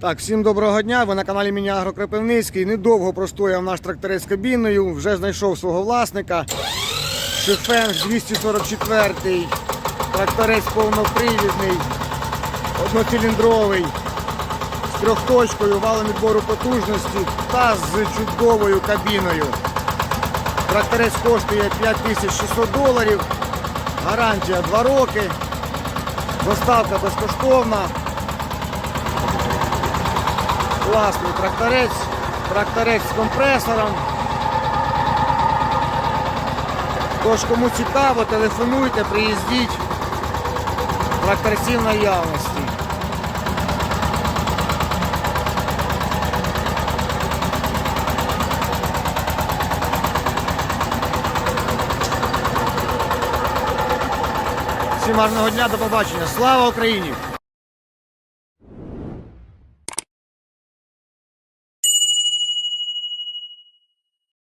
Так, всім доброго дня. Ви на каналі Міні Агро Кропивницький. Недовго простояв наш тракторець з кабіною. Вже знайшов свого власника. Шифенг 244 тракторець повнопривідний, одноциліндровий, з трьохточкою, валом відбору потужності та з чудовою кабіною. Тракторець коштує 5600 доларів. Гарантія 2 роки. Доставка безкоштовна. Класний тракторець, тракторець з компресором. Тож, кому цікаво, телефонуйте, приїздіть. Тракторці в наявності. Всім гарного дня, до побачення. Слава Україні!